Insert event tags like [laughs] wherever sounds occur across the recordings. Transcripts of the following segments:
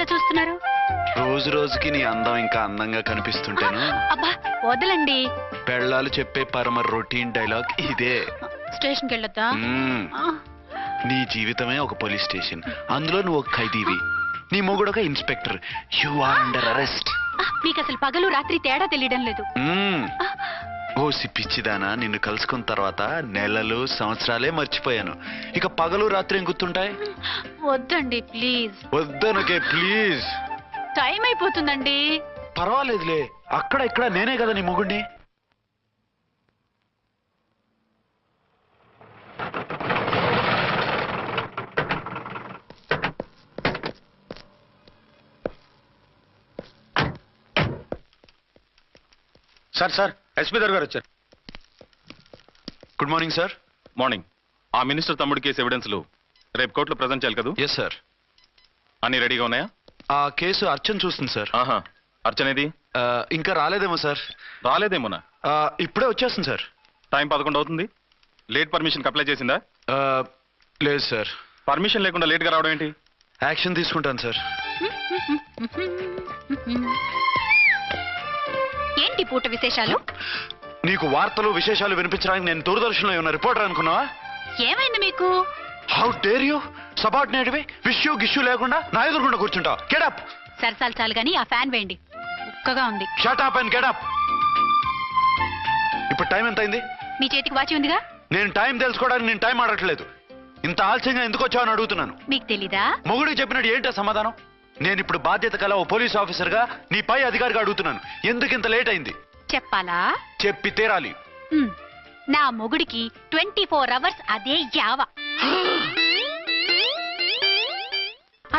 అలా చూస్తున్నారు? రోజు రోజుకి నీ అందం ఇంకా అందంగా కనిపిస్తుంటాను? అబ్బా వదలండి. పెళ్ళాలు చెప్పే పరమ రొటీన్ డైలాగ్ ఇదే. స్టేషన్కి వెళ్ళొద్దా? మ్మ్. నీ జీవితమే ఒక పోలీస్ స్టేషన్. అందులో నువ్వు ఒక ఖైదీవి. నీ మొగుడు ఒక inspector. You are under arrest. మీకు అసలు పగలు రాత్రి తేడా తెలియడం లేదు. ఓ పిచ్చిదానా నిన్ను కలుసుకున్న తర్వాత నెలలు సంవత్సరాలే మర్చిపోయాను. ఇక పగలు రాత్రి ఏం గుర్తుంటాయి? వద్దండి ప్లీజ్. వద్దనకే ప్లీజ్. టైం అయిపోతుందండి. పర్వాలేదులే అక్కడ ఇక్కడ నేనే కదా నీ మొగుడిని సార్ సార్ ఎస్పీ గారు గారు వచ్చారు. Good morning sir. మార్నింగ్. ఆ మినిస్టర్ తమ్ముడి కేసు ఎవిడెన్స్లు రేపు కోర్టులో ప్రజెంట్ చేయాలి కదా? ఎస్ సార్ అన్ని రెడీగా ఉన్నాయా? ఆ కేసు అర్చన్ చూస్తుంది సార్. ఆహా. అర్చనేది ఇంకా రాలేదేమో సార్. రాలేదేమోనా? ఆ, ఇప్పుడే వచ్చేస్తుంది సార్. టైం పదకొండు అవుతుంది. లేట్ పర్మిషన్ అప్లై చేసిందా? ఆ, లేదు సార్. పర్మిషన్ లేకుండా లేట్గా రావడం ఏంటి? యాక్షన్ తీసుకుంటాను సార్. ఏంటి పూట విశేషాలు? నీకు వార్తలు విశేషాలు వినిపించడానికి నేను దూరదర్శన్లో ఉన్న రిపోర్టర్ అనుకున్నావా? ఏమైంది మీకు? హౌ డేర్ యూ సబార్డినేట్వి విష్యూ గిష్యూ లేకుండా నా ఎదురుకుండా కూర్చుంటావు. గెడప్ సరసాలు చాలు గాని ఆ ఫ్యాన్ వేయండి. ఉక్కగా ఉంది. Shut up and get up time ఎంత అయింది మీ చేతికి వాచి ఉందిగా? నేను టైం తెలుసుకోవడానికి నేను టైం ఆడట్లేదు. ఇంత ఆలస్యంగా ఎందుకు వచ్చావని అడుగుతున్నాను. మీకు తెలీదా? మొగుడికి చెప్పినట్టు ఏంటో సమాధానం? నేను ఇప్పుడు బాధ్యత కల ఓ పోలీస్ ఆఫీసర్గా నీ పై అధికారిగా అడుగుతున్నాను. ఎందుకు ఇంత లేట్ అయింది? చెప్పాలా? చెప్పి తీరాలి. ఉమ్, నా మొగుడికి ట్వంటీ ఫోర్ అవర్స్ అదే యావ.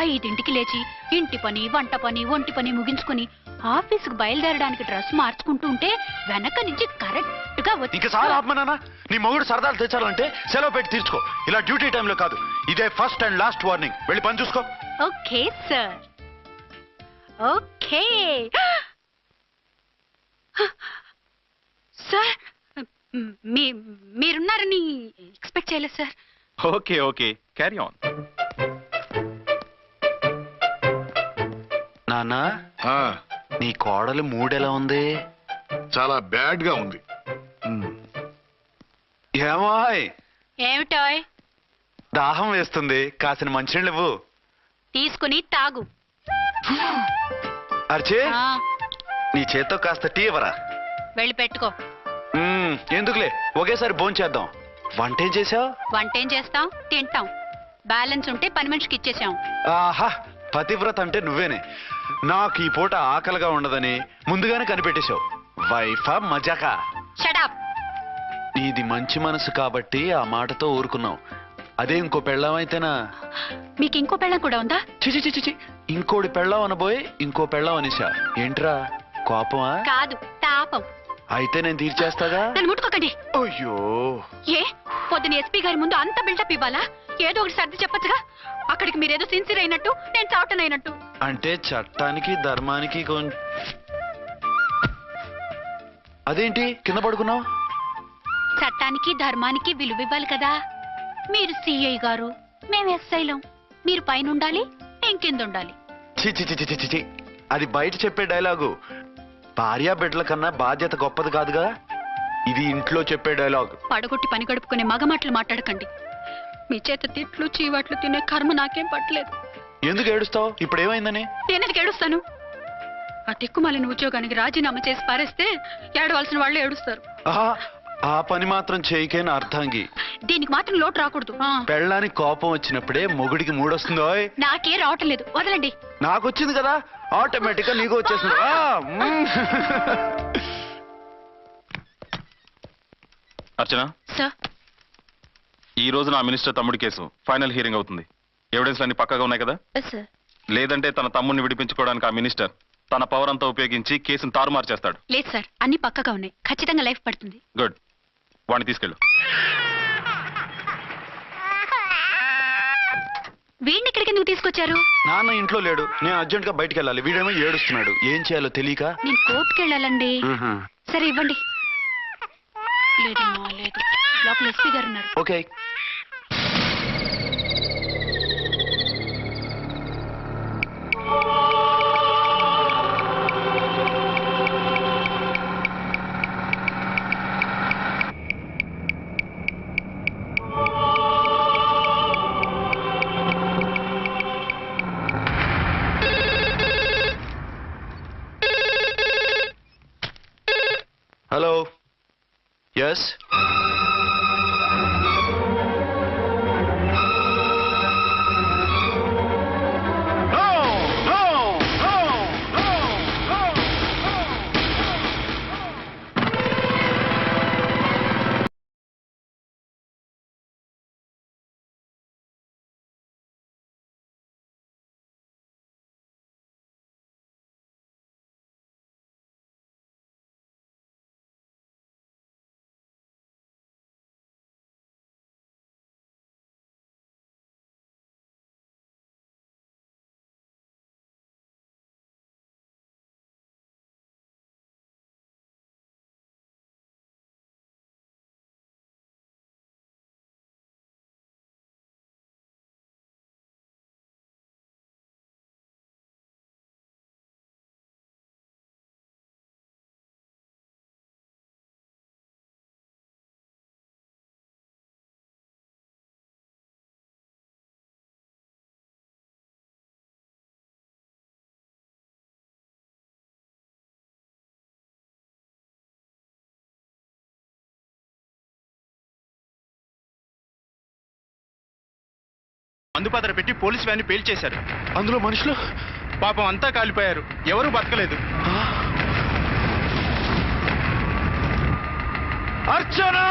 ఐదింటికి లేచి ఇంటి పని వంట పని ఒంటి పని ముగించుకుని ఆఫీసుకు బయలుదేరడానికి డ్రెస్ మార్చుకుంటూ ఉంటే వెనక నుంచి కరెక్ట్గా వచ్చి ఇంకా ఆత్మనానా నీ మొగుడు సరదాలు తెచ్చాలంటే సెలవు పెట్టి తీర్చుకో. ఇలా డ్యూటీ టైంలో కాదు. ఇదే ఫస్ట్ అండ్ లాస్ట్ వార్నింగ్. వెళ్ళి పని చూసుకో. Okay sir. ఓకే. సార్ మీ మీరున్నారని ఎక్స్పెక్ట్ చేయలేదు sir. Okay okay. Carry on నాన్న ఆ, నీ కోడలు మూడెలా ఉంది? చాలా బ్యాడ్గా ఉంది ఏమాయ్! ఏమిటాయ్? దాహం వేస్తుంది. కాసిన మంచినీళ్ళు ఇవ్వు. తీసుకుని తాగు. అర్చే ఆ, నీ చేత్తో కాస్త టీ ఇవ్వరా? వెళ్ళి పెట్టుకో. మ్మ్, ఎందుకులే? ఒకేసారి భోంచేద్దాం. వంట ఏం చేసావు వంటేం చేస్తాం? తింటాం. బ్యాలెన్స్ ఉంటే పని మనిషికి ఇచ్చేసాం. ఆహా పతివ్రత అంటే నువ్వేనే. నాకు ఈ పూట ఆకలిగా ఉండదని ముందుగానే కనిపెట్టేశావు. వైఫా మజాకా? షడాప్ నీది మంచి మనసు కాబట్టి ఆ మాటతో ఊరుకున్నావు. అదే ఇంకో పెళ్ళం అయితేనా? మీకు ఇంకో పెళ్ళం కూడా ఉందా? చిచి చిచి ఇంకోటి పెళ్ళం అనబోయి ఇంకో పెళ్ళం అనేసా. ఏంట్రా కోపమా? కాదు తాపం. అయితే నేను తీర్చేస్తాగా? నన్ను ముట్టుకోకండి. అయ్యో. ఏ పొద్దున ఎస్పీ గారి ముందు అంత బిల్డప్ ఇవ్వాలా? ఏదో ఒకటి సర్ది చెప్పొచ్చుగా? అక్కడికి మీరేదో సిన్సియర్ అయినట్టు నేను చావటన్ అయినట్టు అంటే చట్టానికి ధర్మానికి కొం- అదేంటి? కింద పడుకున్నావు? చట్టానికి ధర్మానికి విలువ ఇవ్వాలి కదా. మీరు సిఐ గారు మేము ఎస్ఐలం మీరు పైన ఉండాలి చి. అది బయట చెప్పే డైలాగు. భార్యా బిడ్డల కన్నా బాధ్యత గొప్పది కాదుగా ఇది ఇంట్లో చెప్పే డైలాగ్. పడగొట్టి పని గడుపుకునే మగ మాటలు మాట్లాడకండి. మీ చేత తిట్లు చీవాట్లు తినే కర్మ నాకేం పట్టలేదు. ఎందుకు ఏడుస్తావు? ఇప్పుడు ఏమైందని? నేనెందుకు ఏడుస్తాను? ఆ తిక్కుమాలిన ఉద్యోగానికి రాజీనామా చేసి పారేస్తే ఏడవలసిన వాళ్ళు ఏడుస్తారు. ఆహా, ఆ పని మాత్రం చేయకేన అర్థంగి దీనికి మాత్రం లోటు రాకూడదు. ఆ, పెళ్ళానికి కోపం వచ్చినప్పుడే మొగుడికి మూడొస్తుందో నాకే రావటం లేదు. వదలండి. నాకు వచ్చింది కదా? ఆటోమేటిక్గా నీకు వచ్చేసింది ఆ, మ్మ్. అర్చన? సార్. ఈ రోజు నా మినిస్టర్ తమ్ముడి కేసు ఫైనల్ హియరింగ్ అవుతుంది. ఎవిడెన్స్ అన్ని పక్కగా ఉన్నాయి కదా? సార్. లేదంటే తన తమ్ముడిని విడిపించుకోవడానికి ఆ మినిస్టర్ తన పవర్ అంతా ఉపయోగించి కేసును తారుమారు చేస్తాడు. లేదు సార్. అన్ని పక్కగా ఉన్నాయి. ఖచ్చితంగా లైఫ్ పడుతుంది. గుడ్. వాడిని తీసుకెళ్ళు. వీడిని ఇక్కడికి ఎందుకు తీసుకొచ్చారు? నాన్న ఇంట్లో లేడు. నేను అర్జెంట్గా బయటికి వెళ్ళాలి వీడేమో ఏడుస్తున్నాడు. ఏం చేయాలో తెలియక. నేను కోర్టుకి వెళ్ళాలండి. సరే ఇవ్వండి. లేదమ్మా లేదు. లోపల ఎస్పీ గారు ఉన్నారు. ఓకే. ఎస్ మందుపాత్ర పెట్టి పోలీసు వ్యాన్ని పేల్చేశారు అందులో మనుషులు? పాపం అంతా కాలిపోయారు. ఎవరూ బతకలేదు. అర్చనా!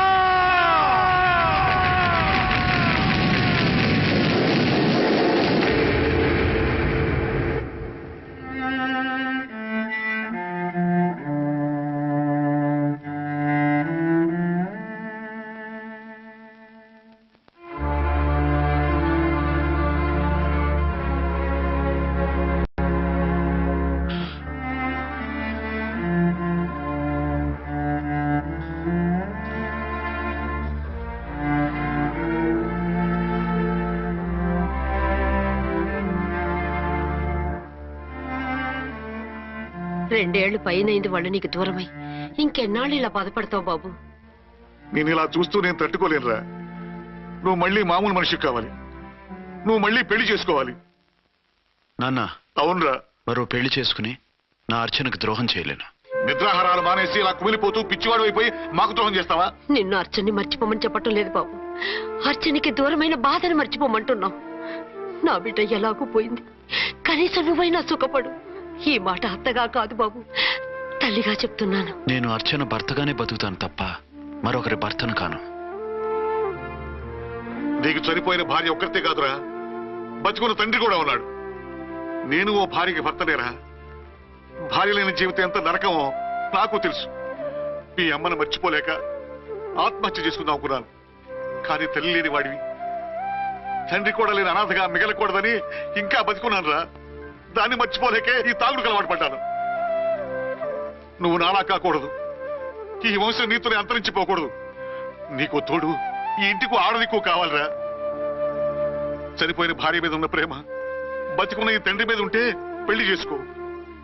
రెండేళ్ళు పైనైంది వాళ్ళు నీకు దూరమై. ఇంకెన్నాళ్ళు ఇలా బాధపడతావు బాబు? నేను ఇలా చూస్తూ నేను తట్టుకోలేనురా. నువ్వు మళ్ళీ మామూలు మనిషి కావాలి. నువ్వు మళ్ళీ పెళ్ళి చేసుకోవాలి. నాన్న. అవునరా. మరో పెళ్ళి చేసుకుని నా అర్చనకు ద్రోహం చేయలేను. నిద్రాహారాలు మానేసి ఇలా కుమిలిపోతూ పిచ్చివాడు అయిపోయి మాకు ద్రోహం చేస్తావా? నిన్ను అర్చన్ని మర్చిపోమని చెప్పటం లేదు బాబు. అర్చనికి దూరమైన బాధను మర్చిపోమంటున్నావు. నా బిడ్డ ఎలాగూ పోయింది. కనీసం నువ్వైనా సుఖపడు. ఈ మాట అత్తగా కాదు బాబు. తల్లిగా చెప్తున్నాను. నేను అర్చన భర్తగానే బతుకుతాను తప్ప మరొకరి భర్తను కాను. నీకు చనిపోయిన భార్య ఒక్కరితే కాదురా. బతుకున్న తండ్రి కూడా ఉన్నాడు. నేను ఓ భార్యకి భర్తలేరా భార్య లేని జీవితం ఎంత నరకమో నాకు తెలుసు. మీ అమ్మను మర్చిపోలేక ఆత్మహత్య చేసుకుందాం అనుకున్నాను. కానీ తల్లి లేని వాడివి. తండ్రి కూడా లేని అనాథగా మిగలకూడదని ఇంకా బతుకున్నాను రా దాన్ని మర్చిపోలేకే ఈ తాగుడు అలవాటు పడ్డాను. నువ్వు నాలా కాకూడదు. ఈ వంశం నీతోనే అంతరించిపోకూడదు. నీకు తోడు ఈ ఇంటికి ఆడదికు కావాలిరా. చనిపోయిన భార్య మీద ఉన్న ప్రేమ బతికున్న ఈ తండ్రి మీద ఉంటే పెళ్ళి చేసుకో.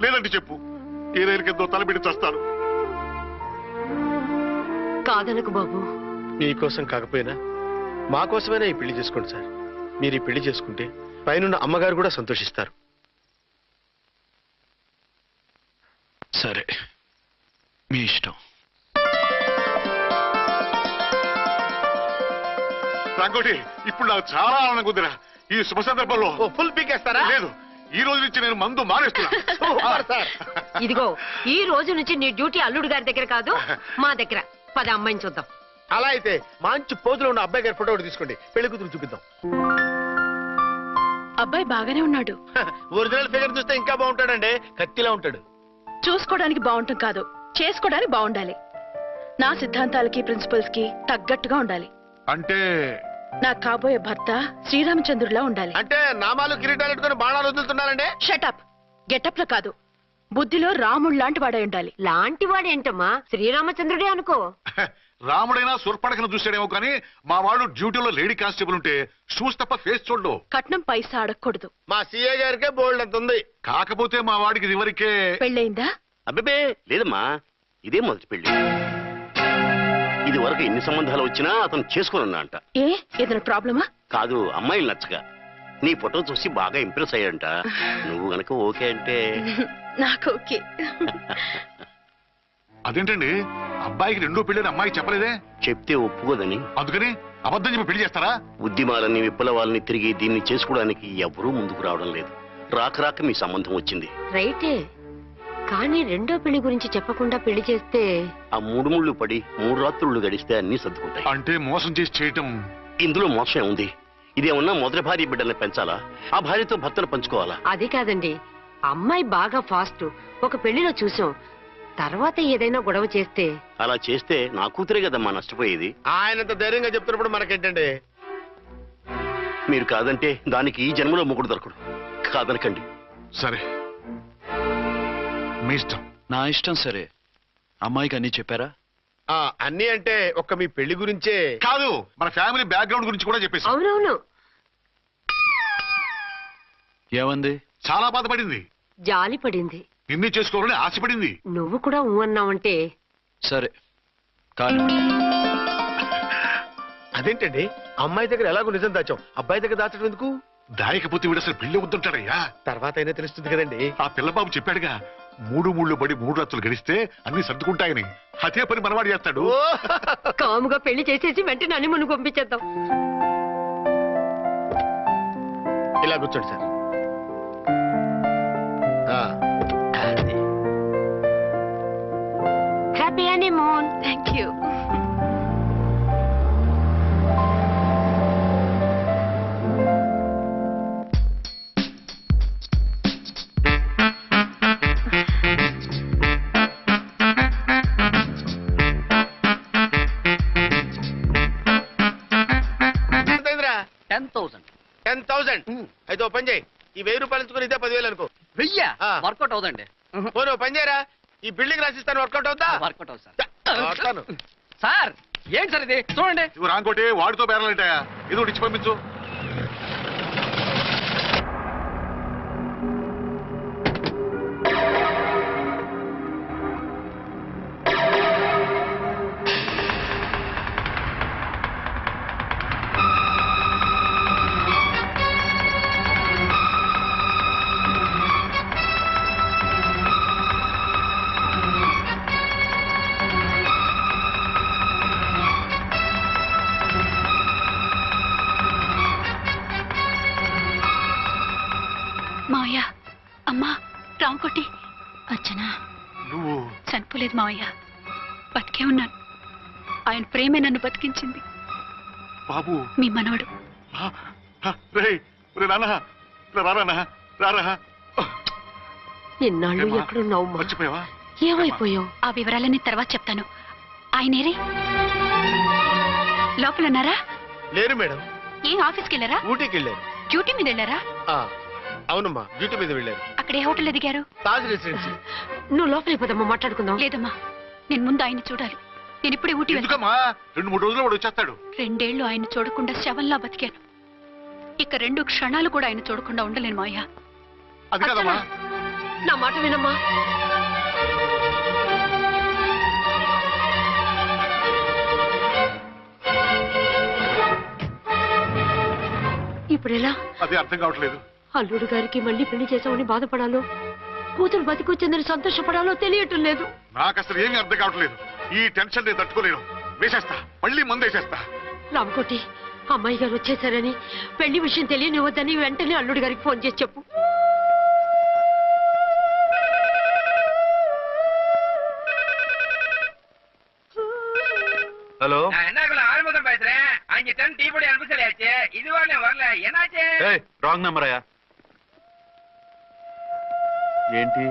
లేదంటే చెప్పు ఏ రైలు కిందో తలబెట్టి చస్తాను. కాదనకు బాబు. మీకోసం కాకపోయినా మా కోసమైనా ఈ పెళ్ళి చేసుకోండి సార్. మీరు ఈ పెళ్ళి చేసుకుంటే పైనున్న అమ్మగారు కూడా సంతోషిస్తారు. సరే. మీ ఇష్టం. రంగోటి ఇప్పుడు నాకు చాలా ఆనందంగా ఉందిరా. ఈ శుభ సందర్భంలో ఫుల్ పీకేస్తారా? లేదు. ఈ రోజు నుంచి నేను మందు మానేస్తున్నా. సార్. ఇదిగో ఈ రోజు నుంచి నీ డ్యూటీ అల్లుడు గారి దగ్గర కాదు మా దగ్గర. పద అమ్మాయిని చూద్దాం. అలా అయితే మంచి పోజులో ఉన్న అబ్బాయి గారి ఫోటో ఒకటి తీసుకోండి. పెళ్ళి కూతురు చూపిద్దాం. అబ్బాయి బాగానే ఉన్నాడు. ఒరిజినల్ ఫిగర్ చూస్తే ఇంకా బాగుంటాడండి. కత్తిలా ఉంటాడు. చూసుకోవడానికి బాగుంటుంది కాదు చేసుకోవడానికి బాగుండాలి. నా సిద్ధాంతాలకి ప్రిన్సిపల్స్కి తగ్గట్టుగా ఉండాలి. అంటే? నా కాబోయే భర్త శ్రీరామచంద్రుడిలా ఉండాలి. అంటే నామాలు కిరీటాలు పెట్టుకుని బాణాలు వదులుతున్నారండి? షటప్ గెటప్లో కాదు. బుద్ధిలో రాముడు లాంటి వాడై ఉండాలి. లాంటి వాడేంటమ్మా? శ్రీరామచంద్రుడే అనుకో. [laughs] రాముడైనా సుర్పడకను చూసాడేమో కానీ మా వాడు డ్యూటీలో లేడీ కానిస్టేబుల్ ఉంటే షూస్ తప్ప ఫేస్ చూడు కట్నం పైసా అడగకూడదు. మా సీఏ గారికే బోల్డ్ అంత ఉంది. కాకపోతే మా వాడికి ఇదివరకే పెళ్ళయిందా? అబ్బే లేదమ్మా ఇదే మొదటి పెళ్ళి ఇది వరకు ఎన్ని సంబంధాలు వచ్చినా అతను చేసుకున్నా అంట. ఏ? ఏదైనా ప్రాబ్లమా? కాదు అమ్మాయిలు నచ్చగా నీ ఫోటో చూసి బాగా ఇంప్రెస్ అయ్యాడంట. [laughs] నువ్వు గనక ఓకే అంటే. నాకు ఓకే. [laughs] అదేంటండి? అబ్బాయికి రెండో పెళ్ళని అమ్మాయికి చెప్పలేదే? చెప్తే ఒప్పుకోదని. అందుకని అబద్ధం చెప్పి పెళ్ళి చేస్తారా? ఉద్యమాలని విప్లవాలని తిరిగి దీన్ని చేసుకోవడానికి ఎవరూ ముందుకు రావడం లేదు. రాక రాక మీ సంబంధం వచ్చింది. రైటే కానీ రెండో పెళ్ళి గురించి చెప్పకుండా పెళ్ళి చేస్తే ఆ మూడు ముళ్ళు పడి మూడు రాత్రులు గడిస్తే అన్ని సర్దుకుంటాయి. అంటే మోసం చేసి చేయటం. ఇందులో మోసం ఉంది ఇదేమన్నా మొదటి భార్య బిడ్డల్ని పెంచాలా? ఆ భార్యతో భర్తను పంచుకోవాలా? అది కాదండి. అమ్మాయి బాగా ఫాస్ట్. ఒక పెళ్ళిలో చూసాం. తర్వాత ఏదైనా గొడవ చేస్తే? అలా చేస్తే నా కూతురే కదమ్మా నష్టపోయేది. ఆయనంత ధైర్యంగా చెప్తున్నప్పుడు మనకేంటండి? మీరు కాదంటే దానికి ఈ జన్మలో మొగుడు దొరకడు. కాదనకండి. సరే. మీ ఇష్టం. నా ఇష్టం సరే. అమ్మాయికి అన్నీ చెప్పారా? ఆ అన్ని అంటే ఒక్క మీ పెళ్ళి గురించే. కాదు మన ఫ్యామిలీ బ్యాక్గ్రౌండ్ గురించి కూడా చెప్పేసి అవునవును. ఏమంది? చాలా బాధపడింది. జాలి పడింది నిన్ను చేసుకోవాలని ఆశపడింది. నువ్వు కూడా ఊ అన్నావంటే. సరే అదేంటండి? అమ్మాయి దగ్గర ఎలాగో నిజం దాచాం. అబ్బాయి దగ్గర దాచడం ఎందుకు? దాయకపోతే వీడు అసలు పెళ్ళి వద్దంటాడయ్యా. తర్వాత అయినా తెలుస్తుంది కదండి. ఆ పిల్లబాబు చెప్పాడుగా మూడు మూడు పడి మూడు రాత్రులు గడిస్తే అన్ని సర్దుకుంటాయని. అదే పని మనవాడు చేస్తాడు. కాముగా పెళ్ళి చేసేసి వెంటనే అని మును పంపించేద్దాం. ఇలా కూర్చోండి సార్. హ్యాపీ అని మోన్ థ్యాంక్ యూ ఎంత అయిందిరా టెన్ థౌసండ్ టెన్ థౌసండ్ అయితే ఓ పని చేయి. ఈ వెయ్యి రూపాయలు ఇచ్చుకుని ఇదే పదివేలు అనుకో. వెయ్యా. వర్కౌట్ అవుదండి పోనీ పని చేయరా? ఈ బిల్డింగ్ రాసిస్తాను వర్కౌట్ అవుతా వర్కౌట్ అవుతుంది సార్. వస్తాను. సార్ ఏంటి సార్ ఇది? చూడండి. ఇవి రాంకోటి వాడితో బేరాలంటాయా ఇది ఇచ్చి పంపించు. ప్రేమే నన్ను బతికించింది. బాబు. మీ మనవడు. ఏమ్మా? ఎక్కడున్నావు? మర్చిపోయావా? ఏమైపోయావు? ఆ వివరాలన్నీ తర్వాత చెప్తాను. ఆయనేరి లోపల ఉన్నారా లేరు మేడం. ఏ ఆఫీస్కి వెళ్ళారా ఊటీకి వెళ్ళారు డ్యూటీ మీద వెళ్ళారా ఆ, అవునమ్మా డ్యూటీ మీద వెళ్ళారు. అక్కడ ఏ హోటల్ ఎదిగారు తాజ్ రెసిడెన్సీ. నువ్వు లోపలికి పోదమ్మా మాట్లాడుకుందాం. లేదమ్మా నేను ముందు ఆయన్ని చూడాలి. నేను ఇప్పుడే ఊటీ వెళ్తాను ఎందుకమ్మా? రెండు మూడు రోజులు వాడు వచ్చేస్తాడు. రెండేళ్ళు ఆయన చూడకుండా శవంలా బతికాను. ఇక రెండు క్షణాలు కూడా ఆయన చూడకుండా ఉండలేను మాయా. అది కాదమ్మా. నా మాట వినమ్మా. ఇప్పుడు ఎలా అది అర్థం కావట్లేదు. అల్లుడు గారికి మళ్ళీ పెళ్ళి చేసామని బాధపడాలో కూతురు బతికొచ్చిందని సంతోషపడాలో తెలియటం లేదు. నాకు అసలు ఏమీ అర్థం కావట్లేదు. ఈ టెన్షన్ నేను తట్టుకోలేను వేసేస్తా మళ్ళీ మందు వేసేస్తా రామకోటి అమ్మాయి గారు వచ్చేసారని పెళ్లి విషయం తెలియనివ్వద్దని వెంటనే అల్లుడు గారికి ఫోన్ చేసి చెప్పు ஹலோ நான் என்ன ஆறுமுகம் பேசுறேன் அங்க டன் டீ பொடி அனுப்ப சொல்லியாச்சு இது வரல வரல என்னாச்சு ఏయ్ రాంగ్ నెంబర్ అయ్యా ఏంటి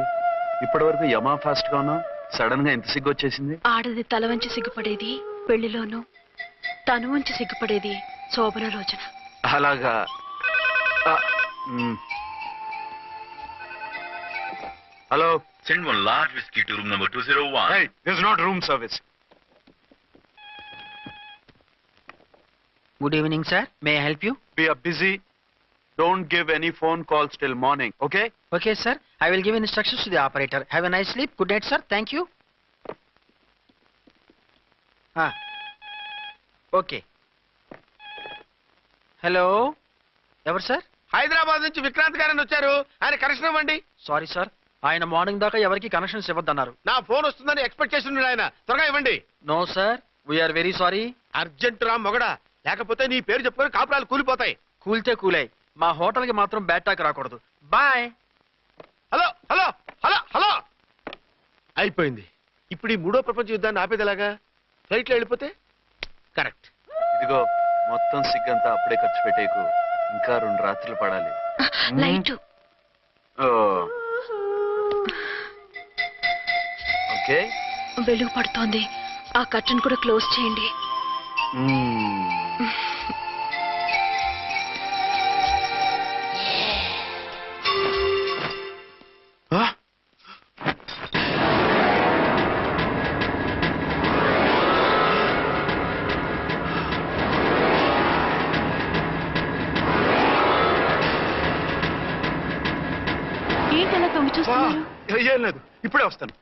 ఇప్పటి వరకు యమా ఫాస్ట్ గా ఉన్నావు సడన్గా ఎంత సిగ్గు వచ్చేసింది ఆడది తల వంచి సిగ్గుపడేది పెళ్ళిలోనూ తను వంచి సిగ్గుపడేది శోభన రోజున అలాగా ఆ, మ్. Hello Send one large whiskey to room number 201. Hey, this is not room service. Good evening sir may help you We are busy. Don't give any phone calls till morning, okay? Okay sir I will give instructions to the operator have a nice sleep good night sir thank you okay hello ఎవరు sir Hyderabad నుంచి విక్రాంత్ గారని వచ్చారు. ఆయన connection ఇవ్వండి. Sorry sir ఆయన morning దాకా ఎవరికి connections ఇవ్వద్దన్నారు. నా ఫోన్ వస్తుందని ఎక్స్పెక్ట్ చేస్తున్నాడు ఆయన. త్వరగా ఇవ్వండి. No sir we're very sorry urgent రా మొగడా. లేకపోతే నీ పేరు చెప్పుకొని కాపురాలు కూలిపోతాయి. కూల్తే కూలాయి మా హోటల్కి మాత్రం బ్యాట్ టాక్ రాకూడదు. Bye. Hello hello hello hello. అయిపోయింది. ఇప్పుడు ఈ మూడో ప్రపంచ యుద్ధాన్ని ఆపేది ఎలాగా? ఫ్లైట్లో వెళ్ళిపోతే? కరెక్ట్. ఇదిగో మొత్తం సిగ్గంతా అప్పుడే ఖర్చు పెట్టేకు. ఇంకా రెండు రాత్రులు పడాలి. [laughs] లైట్. ఓకే. వెలుగు పడుతోంది. ఆ కర్టన్ కూడా క్లోజ్ చేయండి. ఏం లేదు. ఇప్పుడే వస్తాను.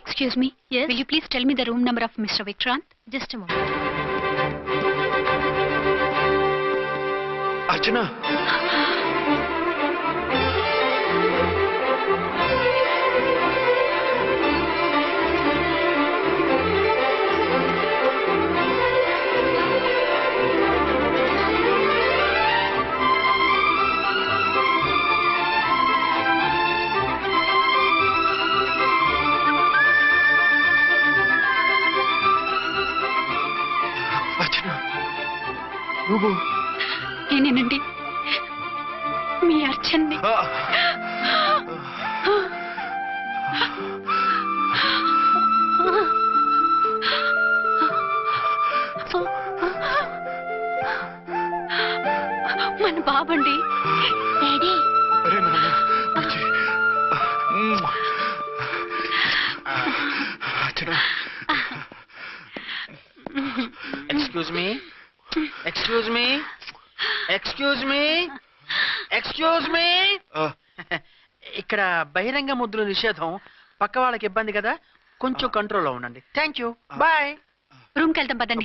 Excuse me will you please tell me the room number of mister Vikrant just Archana excuse me excuse me ఇక్కడ బహిరంగ ముద్దుల నిషేధం. పక్క వాళ్ళకి ఇబ్బంది కదా? కొంచెం కంట్రోల్లో ఉండండి. థ్యాంక్ యూ బాయ్ రూమ్కి వెళ్తాం పదండి.